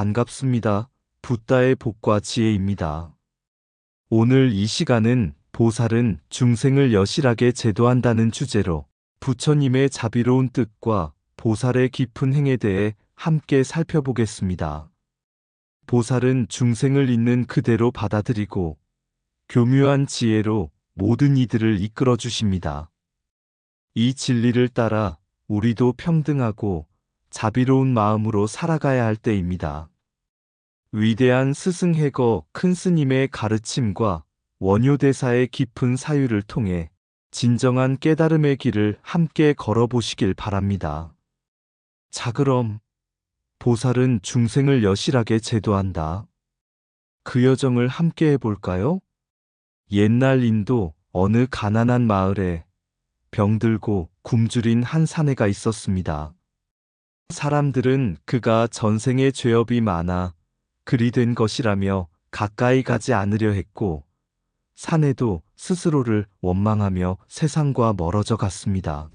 반갑습니다. 붓다의 복과 지혜입니다. 오늘 이 시간은 보살은 중생을 여실하게 제도한다는 주제로 부처님의 자비로운 뜻과 보살의 깊은 행에 대해 함께 살펴보겠습니다. 보살은 중생을 있는 그대로 받아들이고 교묘한 지혜로 모든 이들을 이끌어 주십니다. 이 진리를 따라 우리도 평등하고 자비로운 마음으로 살아가야 할 때입니다. 위대한 스승 해거 큰 스님의 가르침과 원효대사의 깊은 사유를 통해 진정한 깨달음의 길을 함께 걸어보시길 바랍니다. 자 그럼 보살은 중생을 여실하게 제도한다. 그 여정을 함께 해볼까요? 옛날 인도 어느 가난한 마을에 병들고 굶주린 한 사내가 있었습니다. 사람들은 그가 전생에 죄업이 많아 그리 된 것이라며 가까이 가지 않으려 했고, 사내도 스스로를 원망하며 세상과 멀어져 갔습니다.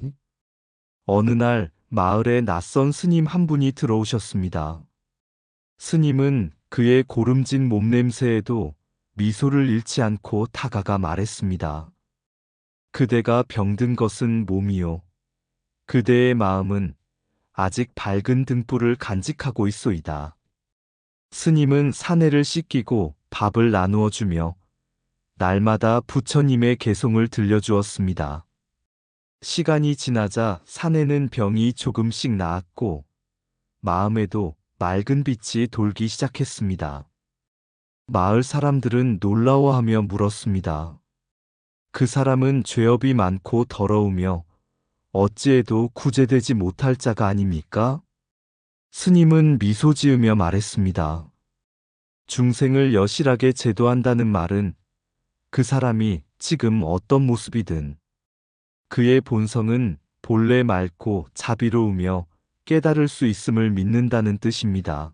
어느 날 마을에 낯선 스님 한 분이 들어오셨습니다. 스님은 그의 고름진 몸냄새에도 미소를 잃지 않고 다가가 말했습니다. 그대가 병든 것은 몸이요. 그대의 마음은 아직 밝은 등불을 간직하고 있소이다. 스님은 사내를 씻기고 밥을 나누어 주며 날마다 부처님의 개송을 들려주었습니다. 시간이 지나자 사내는 병이 조금씩 나았고 마음에도 맑은 빛이 돌기 시작했습니다. 마을 사람들은 놀라워하며 물었습니다. 그 사람은 죄업이 많고 더러우며 어찌해도 구제되지 못할 자가 아닙니까? 스님은 미소 지으며 말했습니다. 중생을 여실하게 제도한다는 말은 그 사람이 지금 어떤 모습이든 그의 본성은 본래 맑고 자비로우며 깨달을 수 있음을 믿는다는 뜻입니다.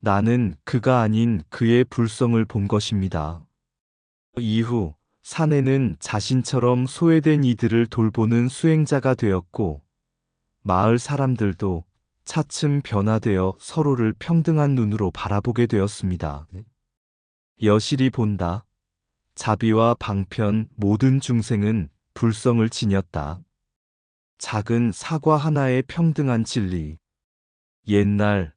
나는 그가 아닌 그의 불성을 본 것입니다. 이후 사내는 자신처럼 소외된 이들을 돌보는 수행자가 되었고 마을 사람들도 차츰 변화되어 서로를 평등한 눈으로 바라보게 되었습니다. 여실히 본다. 자비와 방편 모든 중생은 불성을 지녔다. 작은 사과 하나의 평등한 진리. 옛날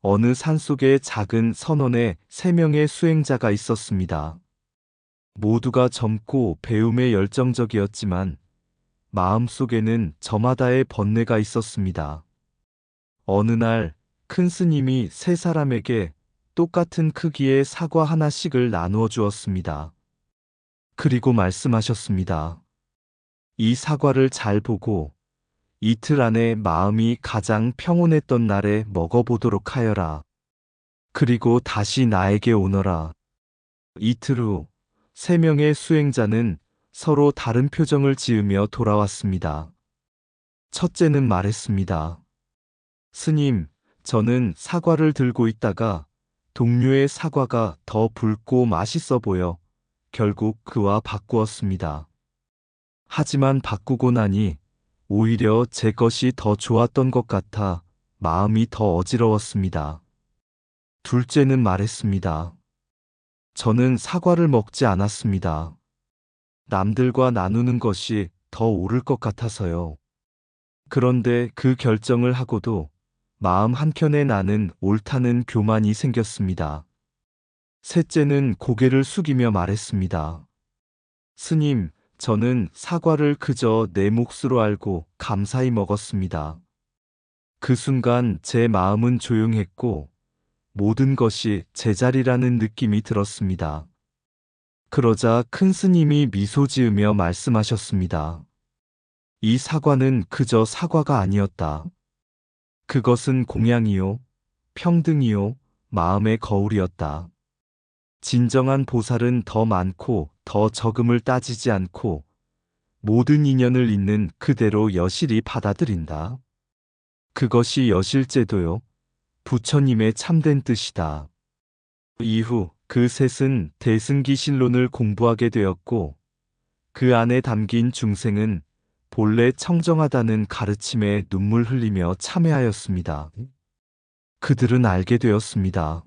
어느 산속에 작은 선원에 세 명의 수행자가 있었습니다. 모두가 젊고 배움에 열정적이었지만 마음속에는 저마다의 번뇌가 있었습니다. 어느 날 큰 스님이 세 사람에게 똑같은 크기의 사과 하나씩을 나누어 주었습니다. 그리고 말씀하셨습니다. 이 사과를 잘 보고 이틀 안에 마음이 가장 평온했던 날에 먹어보도록 하여라. 그리고 다시 나에게 오너라. 이틀 후 세 명의 수행자는 서로 다른 표정을 지으며 돌아왔습니다. 첫째는 말했습니다. 스님, 저는 사과를 들고 있다가 동료의 사과가 더 붉고 맛있어 보여 결국 그와 바꾸었습니다. 하지만 바꾸고 나니 오히려 제 것이 더 좋았던 것 같아 마음이 더 어지러웠습니다. 둘째는 말했습니다. 저는 사과를 먹지 않았습니다. 남들과 나누는 것이 더 옳을 것 같아서요. 그런데 그 결정을 하고도 마음 한켠에 나는 옳다는 교만이 생겼습니다. 셋째는 고개를 숙이며 말했습니다. 스님, 저는 사과를 그저 내 몫으로 알고 감사히 먹었습니다. 그 순간 제 마음은 조용했고 모든 것이 제자리라는 느낌이 들었습니다. 그러자 큰 스님이 미소 지으며 말씀하셨습니다. 이 사과는 그저 사과가 아니었다. 그것은 공양이요, 평등이요, 마음의 거울이었다. 진정한 보살은 더 많고 더 적음을 따지지 않고 모든 인연을 있는 그대로 여실히 받아들인다. 그것이 여실제도요. 부처님의 참된 뜻이다. 이후 그 셋은 대승기실론을 공부하게 되었고 그 안에 담긴 중생은 본래 청정하다는 가르침에 눈물 흘리며 참회하였습니다. 그들은 알게 되었습니다.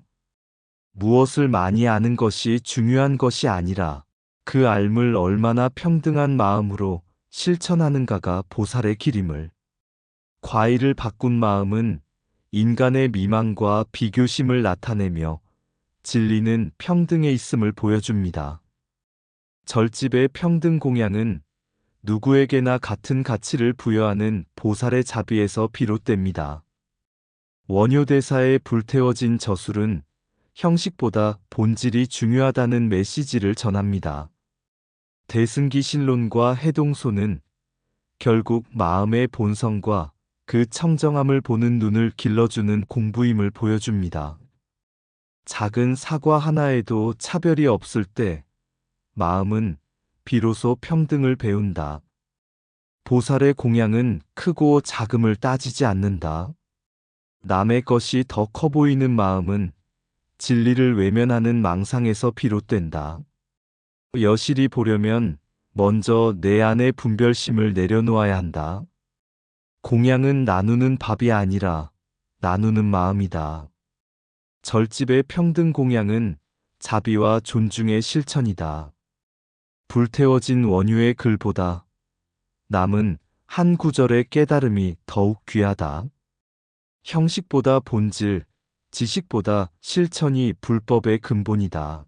무엇을 많이 아는 것이 중요한 것이 아니라 그 알물 얼마나 평등한 마음으로 실천하는가가 보살의 길임을. 과일을 바꾼 마음은 인간의 미망과 비교심을 나타내며 진리는 평등에 있음을 보여줍니다. 절집의 평등 공양은 누구에게나 같은 가치를 부여하는 보살의 자비에서 비롯됩니다. 원효대사에 불태워진 저술은 형식보다 본질이 중요하다는 메시지를 전합니다. 대승기신론과 해동소는 결국 마음의 본성과 그 청정함을 보는 눈을 길러주는 공부임을 보여줍니다. 작은 사과 하나에도 차별이 없을 때 마음은 비로소 평등을 배운다. 보살의 공양은 크고 작음을 따지지 않는다. 남의 것이 더 커 보이는 마음은 진리를 외면하는 망상에서 비롯된다. 여실히 보려면 먼저 내 안의 분별심을 내려놓아야 한다. 공양은 나누는 밥이 아니라 나누는 마음이다. 절집의 평등 공양은 자비와 존중의 실천이다. 불태워진 원유의 글보다 남은 한 구절의 깨달음이 더욱 귀하다. 형식보다 본질, 지식보다 실천이 불법의 근본이다.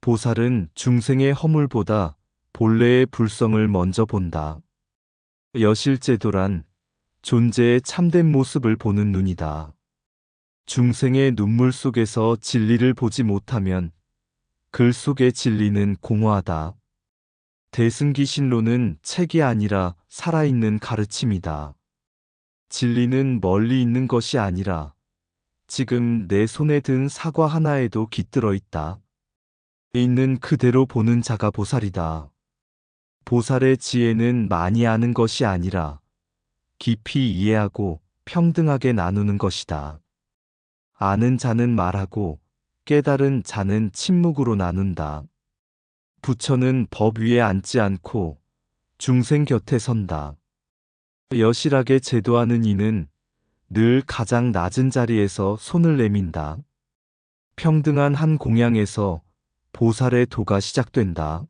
보살은 중생의 허물보다 본래의 불성을 먼저 본다. 여실제도란 존재의 참된 모습을 보는 눈이다. 중생의 눈물 속에서 진리를 보지 못하면 글 속의 진리는 공허하다. 대승기신론은 책이 아니라 살아있는 가르침이다. 진리는 멀리 있는 것이 아니라 지금 내 손에 든 사과 하나에도 깃들어 있다. 있는 그대로 보는 자가 보살이다. 보살의 지혜는 많이 아는 것이 아니라 깊이 이해하고 평등하게 나누는 것이다. 아는 자는 말하고 깨달은 자는 침묵으로 나눈다. 부처는 법 위에 앉지 않고 중생 곁에 선다. 여실하게 제도하는 이는 늘 가장 낮은 자리에서 손을 내민다. 평등한 한 공양에서 보살의 도가 시작된다.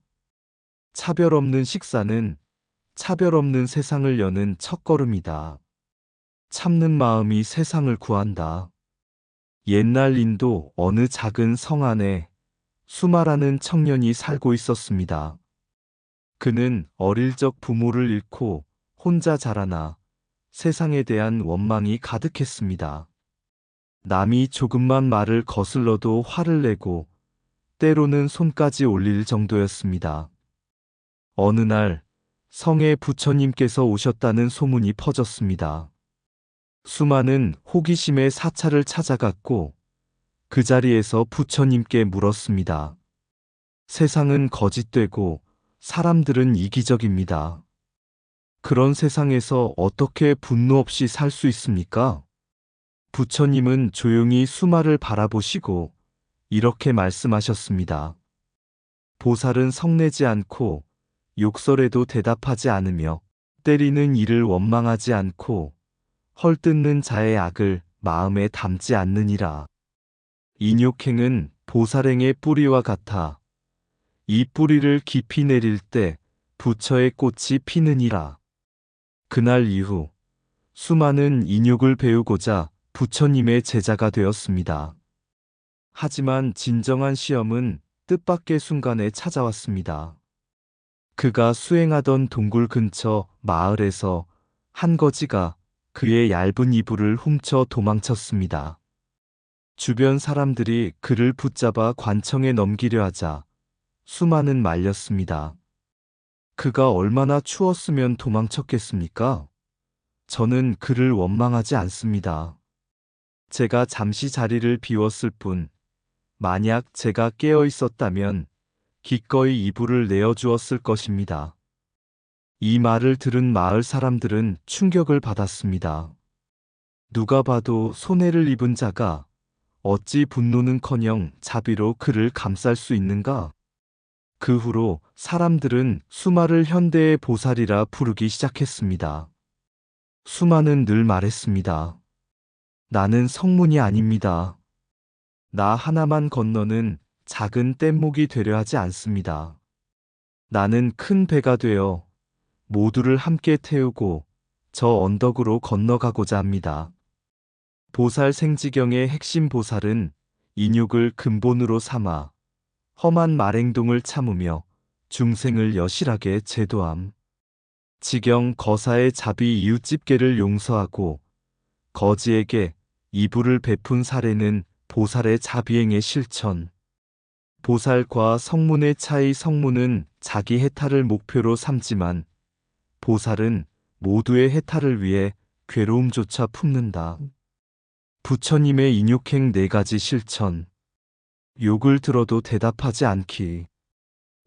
차별 없는 식사는 차별 없는 세상을 여는 첫걸음이다. 참는 마음이 세상을 구한다. 옛날 인도 어느 작은 성 안에 수마라는 청년이 살고 있었습니다. 그는 어릴 적 부모를 잃고 혼자 자라나 세상에 대한 원망이 가득했습니다. 남이 조금만 말을 거슬러도 화를 내고 때로는 손까지 올릴 정도였습니다. 어느 날 성에 부처님께서 오셨다는 소문이 퍼졌습니다. 수많은 호기심의 사찰을 찾아갔고 그 자리에서 부처님께 물었습니다. 세상은 거짓되고 사람들은 이기적입니다. 그런 세상에서 어떻게 분노 없이 살 수 있습니까? 부처님은 조용히 수마를 바라보시고 이렇게 말씀하셨습니다. 보살은 성내지 않고 욕설에도 대답하지 않으며 때리는 이를 원망하지 않고 헐뜯는 자의 악을 마음에 담지 않느니라. 인욕행은 보살행의 뿌리와 같아 이 뿌리를 깊이 내릴 때 부처의 꽃이 피느니라. 그날 이후 수많은 인욕을 배우고자 부처님의 제자가 되었습니다. 하지만 진정한 시험은 뜻밖의 순간에 찾아왔습니다. 그가 수행하던 동굴 근처 마을에서 한 거지가 그의 얇은 이불을 훔쳐 도망쳤습니다. 주변 사람들이 그를 붙잡아 관청에 넘기려 하자 수많은 말렸습니다. 그가 얼마나 추웠으면 도망쳤겠습니까? 저는 그를 원망하지 않습니다. 제가 잠시 자리를 비웠을 뿐, 만약 제가 깨어 있었다면 기꺼이 이불을 내어 주었을 것입니다. 이 말을 들은 마을 사람들은 충격을 받았습니다. 누가 봐도 손해를 입은 자가 어찌 분노는커녕 자비로 그를 감쌀 수 있는가? 그 후로 사람들은 수마를 현대의 보살이라 부르기 시작했습니다. 수마는 늘 말했습니다. 나는 성문이 아닙니다. 나 하나만 건너는 작은 뗏목이 되려 하지 않습니다. 나는 큰 배가 되어 모두를 함께 태우고 저 언덕으로 건너가고자 합니다. 보살 생지경의 핵심 보살은 인욕을 근본으로 삼아 험한 말행동을 참으며 중생을 여실하게 제도함. 지경 거사의 자비 이웃집게를 용서하고 거지에게 이불을 베푼 사례는 보살의 자비행의 실천. 보살과 성문의 차이 성문은 자기 해탈을 목표로 삼지만 보살은 모두의 해탈을 위해 괴로움조차 품는다. 부처님의 인욕행 네 가지 실천. 욕을 들어도 대답하지 않기.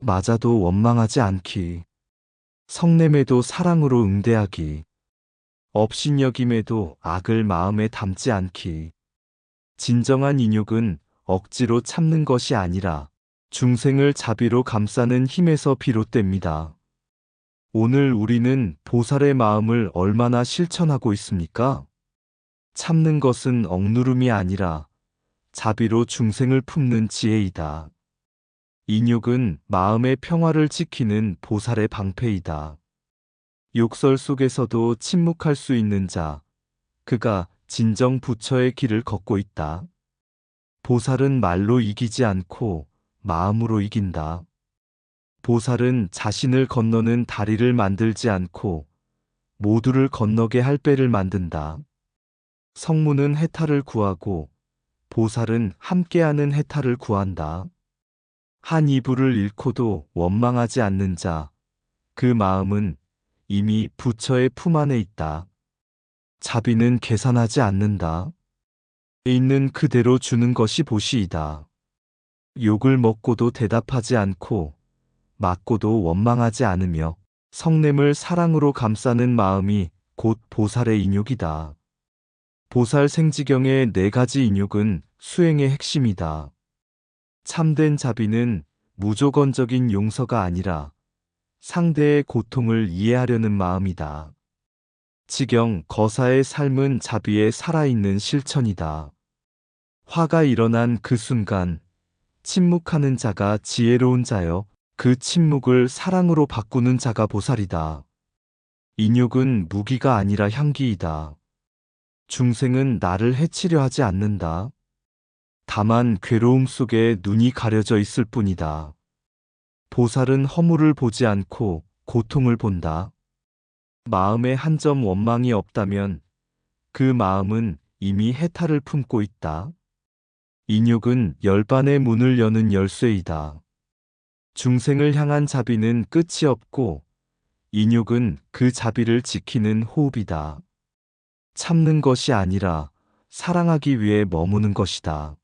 맞아도 원망하지 않기. 성냄에도 사랑으로 응대하기. 업신여김에도 악을 마음에 담지 않기. 진정한 인욕은 억지로 참는 것이 아니라 중생을 자비로 감싸는 힘에서 비롯됩니다. 오늘 우리는 보살의 마음을 얼마나 실천하고 있습니까? 참는 것은 억누름이 아니라 자비로 중생을 품는 지혜이다. 인욕은 마음의 평화를 지키는 보살의 방패이다. 욕설 속에서도 침묵할 수 있는 자, 그가 진정 부처의 길을 걷고 있다. 보살은 말로 이기지 않고 마음으로 이긴다. 보살은 자신을 건너는 다리를 만들지 않고 모두를 건너게 할 배를 만든다. 성문은 해탈을 구하고 보살은 함께하는 해탈을 구한다. 한 이불을 잃고도 원망하지 않는 자, 그 마음은 이미 부처의 품 안에 있다. 자비는 계산하지 않는다. 있는 그대로 주는 것이 보시이다. 욕을 먹고도 대답하지 않고 맞고도 원망하지 않으며 성냄을 사랑으로 감싸는 마음이 곧 보살의 인욕이다. 보살 생지경의 네 가지 인욕은 수행의 핵심이다. 참된 자비는 무조건적인 용서가 아니라 상대의 고통을 이해하려는 마음이다. 지경 거사의 삶은 자비에 살아있는 실천이다. 화가 일어난 그 순간 침묵하는 자가 지혜로운 자여 그 침묵을 사랑으로 바꾸는 자가 보살이다. 인욕은 무기가 아니라 향기이다. 중생은 나를 해치려 하지 않는다. 다만 괴로움 속에 눈이 가려져 있을 뿐이다. 보살은 허물을 보지 않고 고통을 본다. 마음에 한 점 원망이 없다면 그 마음은 이미 해탈을 품고 있다. 인욕은 열반의 문을 여는 열쇠이다. 중생을 향한 자비는 끝이 없고 인욕은 그 자비를 지키는 호흡이다. 참는 것이 아니라 사랑하기 위해 머무는 것이다.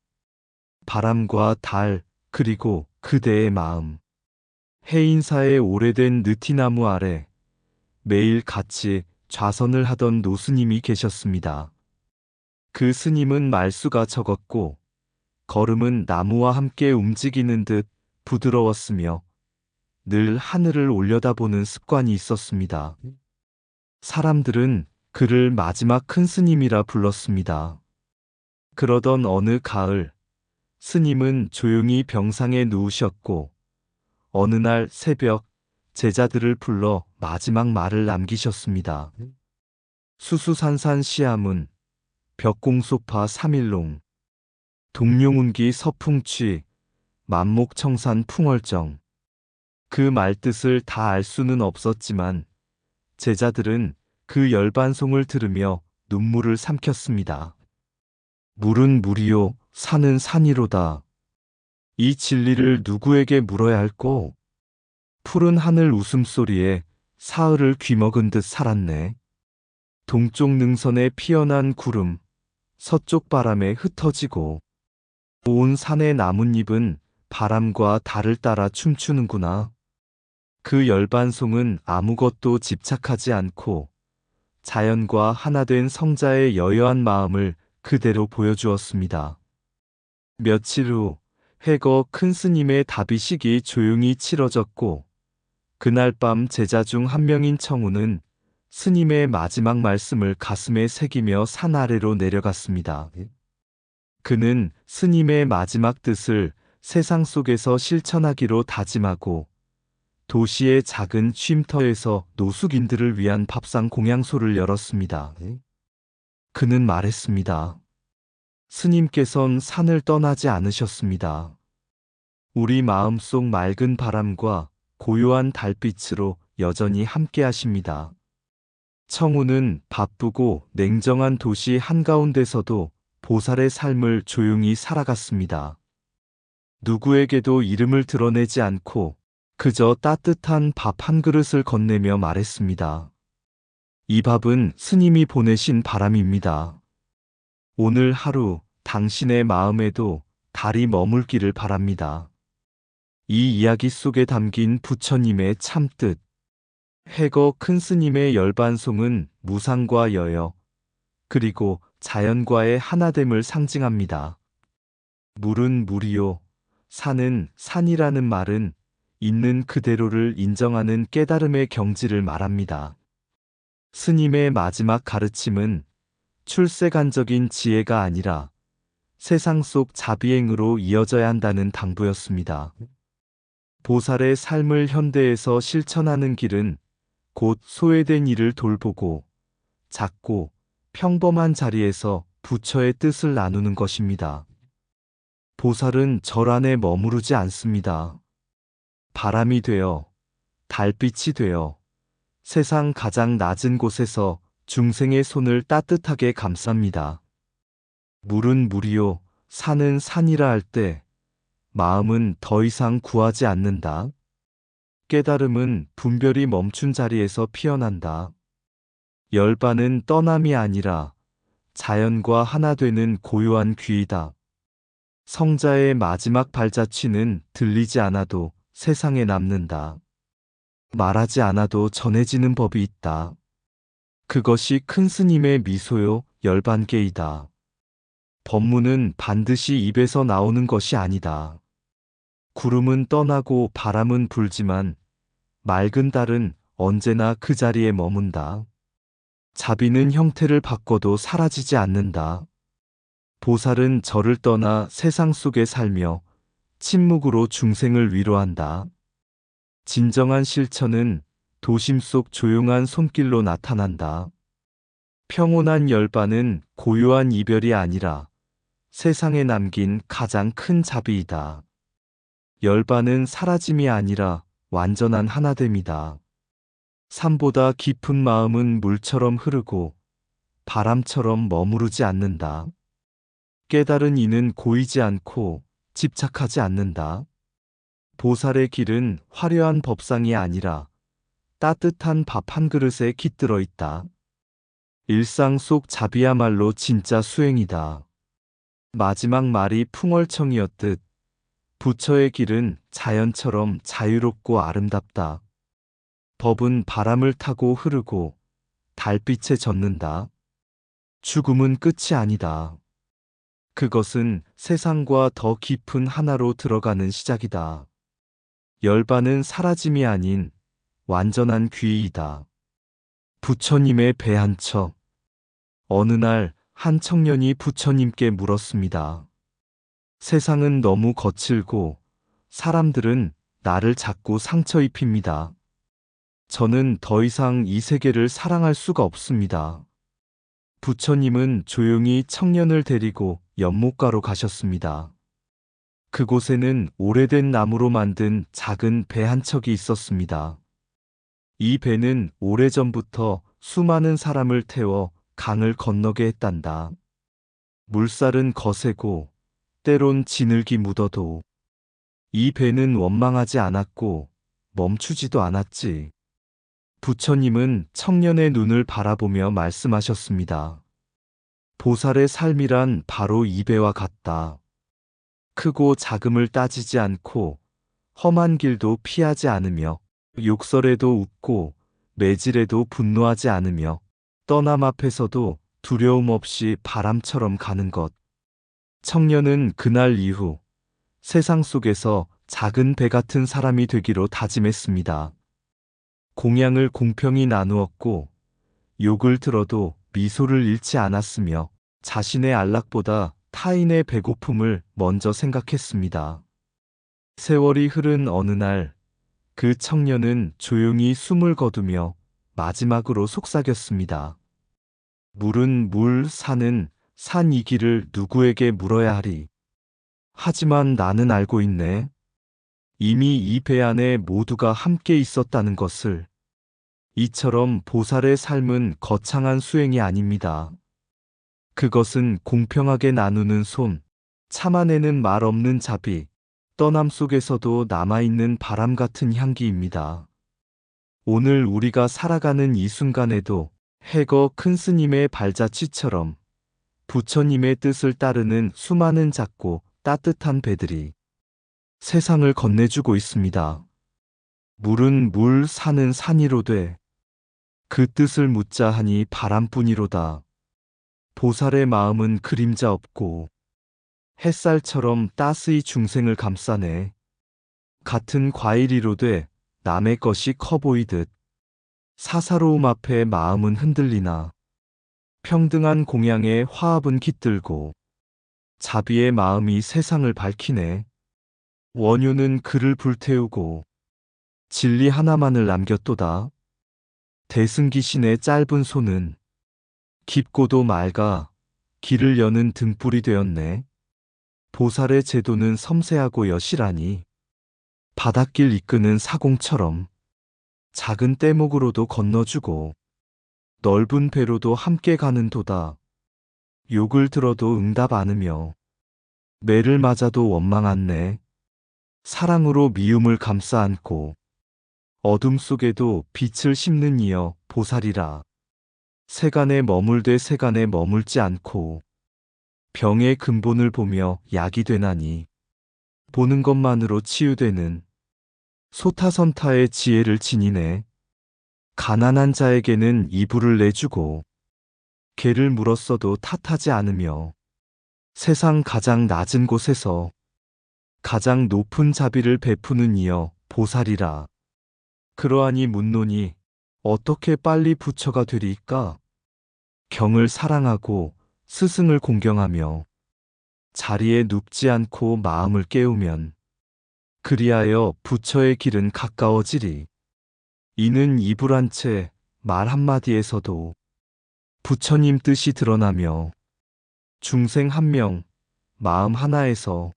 바람과 달, 그리고 그대의 마음. 해인사의 오래된 느티나무 아래 매일 같이 좌선을 하던 노스님이 계셨습니다. 그 스님은 말수가 적었고 걸음은 나무와 함께 움직이는 듯 부드러웠으며 늘 하늘을 올려다보는 습관이 있었습니다. 사람들은 그를 마지막 큰 스님이라 불렀습니다. 그러던 어느 가을, 스님은 조용히 병상에 누우셨고, 어느 날 새벽 제자들을 불러 마지막 말을 남기셨습니다. 수수산산 시아문, 벽공소파 삼일롱, 동룡운기 서풍취, 만목청산 풍월정. 그 말뜻을 다 알 수는 없었지만 제자들은 그 열반송을 들으며 눈물을 삼켰습니다. 물은 물이요, 산은 산이로다. 이 진리를 누구에게 물어야 할꼬? 푸른 하늘 웃음소리에 사흘을 귀먹은 듯 살았네. 동쪽 능선에 피어난 구름, 서쪽 바람에 흩어지고, 온 산의 나뭇잎은 바람과 달을 따라 춤추는구나. 그 열반송은 아무것도 집착하지 않고 자연과 하나된 성자의 여여한 마음을 그대로 보여주었습니다. 며칠 후 회거 큰 스님의 답이식이 조용히 치러졌고 그날 밤 제자 중 한 명인 청우는 스님의 마지막 말씀을 가슴에 새기며 산 아래로 내려갔습니다. 그는 스님의 마지막 뜻을 세상 속에서 실천하기로 다짐하고 도시의 작은 쉼터에서 노숙인들을 위한 밥상 공양소를 열었습니다. 그는 말했습니다. 스님께선 산을 떠나지 않으셨습니다. 우리 마음속 맑은 바람과 고요한 달빛으로 여전히 함께 하십니다. 청우는 바쁘고 냉정한 도시 한가운데서도 보살의 삶을 조용히 살아갔습니다. 누구에게도 이름을 드러내지 않고 그저 따뜻한 밥 한 그릇을 건네며 말했습니다. 이 밥은 스님이 보내신 바람입니다. 오늘 하루 당신의 마음에도 달이 머물기를 바랍니다. 이 이야기 속에 담긴 부처님의 참뜻. 해거 큰 스님의 열반송은 무상과 여여, 그리고 자연과의 하나됨을 상징합니다. 물은 물이요, 산은 산이라는 말은 있는 그대로를 인정하는 깨달음의 경지를 말합니다. 스님의 마지막 가르침은 출세간적인 지혜가 아니라 세상 속 자비행으로 이어져야 한다는 당부였습니다. 보살의 삶을 현대에서 실천하는 길은 곧 소외된 이를 돌보고 작고 평범한 자리에서 부처의 뜻을 나누는 것입니다. 보살은 절 안에 머무르지 않습니다. 바람이 되어 달빛이 되어 세상 가장 낮은 곳에서 중생의 손을 따뜻하게 감쌉니다. 물은 물이요, 산은 산이라 할 때 마음은 더 이상 구하지 않는다. 깨달음은 분별이 멈춘 자리에서 피어난다. 열반은 떠남이 아니라 자연과 하나 되는 고요한 귀이다. 성자의 마지막 발자취는 들리지 않아도 세상에 남는다. 말하지 않아도 전해지는 법이 있다. 그것이 큰 스님의 미소요 열반계이다. 법문은 반드시 입에서 나오는 것이 아니다. 구름은 떠나고 바람은 불지만 맑은 달은 언제나 그 자리에 머문다. 자비는 형태를 바꿔도 사라지지 않는다. 보살은 저를 떠나 세상 속에 살며 침묵으로 중생을 위로한다. 진정한 실천은 도심 속 조용한 손길로 나타난다. 평온한 열반은 고요한 이별이 아니라 세상에 남긴 가장 큰 자비이다. 열반은 사라짐이 아니라 완전한 하나됨이다. 산보다 깊은 마음은 물처럼 흐르고 바람처럼 머무르지 않는다. 깨달은 이는 고이지 않고 집착하지 않는다. 보살의 길은 화려한 법상이 아니라 따뜻한 밥 한 그릇에 깃들어 있다. 일상 속 자비야말로 진짜 수행이다. 마지막 말이 풍월청이었듯 부처의 길은 자연처럼 자유롭고 아름답다. 법은 바람을 타고 흐르고 달빛에 젖는다. 죽음은 끝이 아니다. 그것은 세상과 더 깊은 하나로 들어가는 시작이다. 열반은 사라짐이 아닌 완전한 귀이다. 부처님의 배 한 척. 어느 날 한 청년이 부처님께 물었습니다. 세상은 너무 거칠고 사람들은 나를 자꾸 상처 입힙니다. 저는 더 이상 이 세계를 사랑할 수가 없습니다. 부처님은 조용히 청년을 데리고 연못가로 가셨습니다. 그곳에는 오래된 나무로 만든 작은 배 한 척이 있었습니다. 이 배는 오래전부터 수많은 사람을 태워 강을 건너게 했단다. 물살은 거세고 때론 지늘기 묻어도 이 배는 원망하지 않았고 멈추지도 않았지. 부처님은 청년의 눈을 바라보며 말씀하셨습니다. 보살의 삶이란 바로 이 배와 같다. 크고 작음을 따지지 않고 험한 길도 피하지 않으며 욕설에도 웃고 매질에도 분노하지 않으며 떠남 앞에서도 두려움 없이 바람처럼 가는 것. 청년은 그날 이후 세상 속에서 작은 배 같은 사람이 되기로 다짐했습니다. 공양을 공평히 나누었고 욕을 들어도 미소를 잃지 않았으며 자신의 안락보다 타인의 배고픔을 먼저 생각했습니다. 세월이 흐른 어느 날, 그 청년은 조용히 숨을 거두며 마지막으로 속삭였습니다. 물은 물, 산은 산 이기를 누구에게 물어야 하리. 하지만 나는 알고 있네. 이미 이 배 안에 모두가 함께 있었다는 것을. 이처럼 보살의 삶은 거창한 수행이 아닙니다. 그것은 공평하게 나누는 손, 참아내는 말 없는 자비, 떠남 속에서도 남아있는 바람 같은 향기입니다. 오늘 우리가 살아가는 이 순간에도 해거 큰 스님의 발자취처럼 부처님의 뜻을 따르는 수많은 작고 따뜻한 배들이 세상을 건네주고 있습니다. 물은 물, 산은 산이로 돼. 그 뜻을 묻자 하니 바람뿐이로다. 보살의 마음은 그림자 없고 햇살처럼 따스히 중생을 감싸네. 같은 과일이로 돼 남의 것이 커 보이듯 사사로움 앞에 마음은 흔들리나 평등한 공양에 화합은 깃들고 자비의 마음이 세상을 밝히네. 원효는 그를 불태우고 진리 하나만을 남겼도다. 대승기 신의 짧은 손은 깊고도 맑아 길을 여는 등불이 되었네. 보살의 제도는 섬세하고 여실하니 바닷길 이끄는 사공처럼 작은 떼목으로도 건너주고 넓은 배로도 함께 가는 도다. 욕을 들어도 응답 않으며 매를 맞아도 원망 않네. 사랑으로 미움을 감싸 안고 어둠 속에도 빛을 심는 이여 보살이라. 세간에 머물되 세간에 머물지 않고 병의 근본을 보며 약이 되나니 보는 것만으로 치유되는 소타선타의 지혜를 지니네. 가난한 자에게는 이불을 내주고 개를 물었어도 탓하지 않으며 세상 가장 낮은 곳에서 가장 높은 자비를 베푸는 이여 보살이라. 그러하니 묻노니 어떻게 빨리 부처가 되리까? 경을 사랑하고 스승을 공경하며 자리에 눕지 않고 마음을 깨우면 그리하여 부처의 길은 가까워지리. 이는 이불 한 채, 말 한마디에서도 부처님 뜻이 드러나며 중생 한 명, 마음 하나에서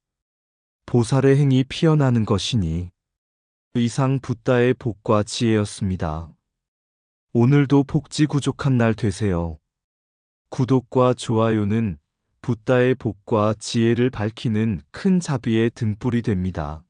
보살의 행이 피어나는 것이니 이상 붓다의 복과 지혜였습니다. 오늘도 복지 구족한 날 되세요. 구독과 좋아요는 붓다의 복과 지혜를 밝히는 큰 자비의 등불이 됩니다.